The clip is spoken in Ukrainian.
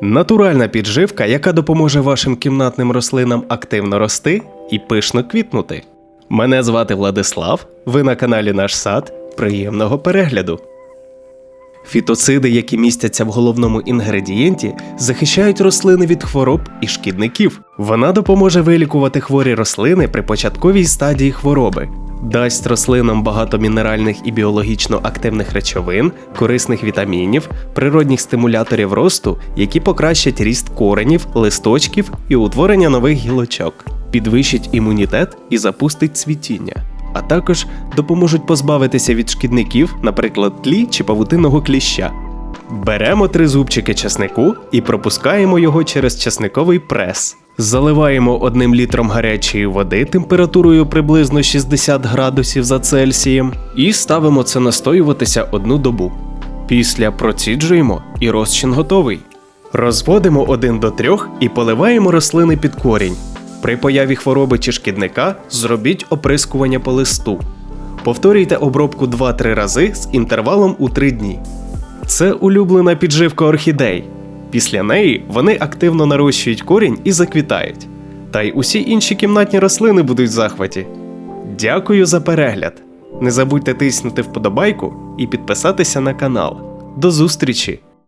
Натуральна підживка, яка допоможе вашим кімнатним рослинам активно рости і пишно квітнути. Мене звати Владислав, ви на каналі Наш Сад. Приємного перегляду. Фітоциди, які містяться в головному інгредієнті, захищають рослини від хвороб і шкідників. Вона допоможе вилікувати хворі рослини при початковій стадії хвороби, дасть рослинам багато мінеральних і біологічно активних речовин, корисних вітамінів, природних стимуляторів росту, які покращать ріст коренів, листочків і утворення нових гілочок, підвищить імунітет і запустить цвітіння а також допоможуть позбавитися від шкідників, наприклад, тлі чи павутинного кліща. Беремо три зубчики часнику і пропускаємо його через часниковий прес. Заливаємо одним літром гарячої води температурою приблизно 60 градусів за Цельсієм і ставимо це настоюватися одну добу. Після проціджуємо і розчин готовий. Розводимо один до трьох і поливаємо рослини під корінь. При появі хвороби чи шкідника зробіть оприскування по листу. Повторюйте обробку 2-3 рази з інтервалом у 3 дні. Це улюблена підживка орхідей. Після неї вони активно нарощують корінь і заквітають. Та й усі інші кімнатні рослини будуть в захваті. Дякую за перегляд! Не забудьте тиснути вподобайку і підписатися на канал. До зустрічі!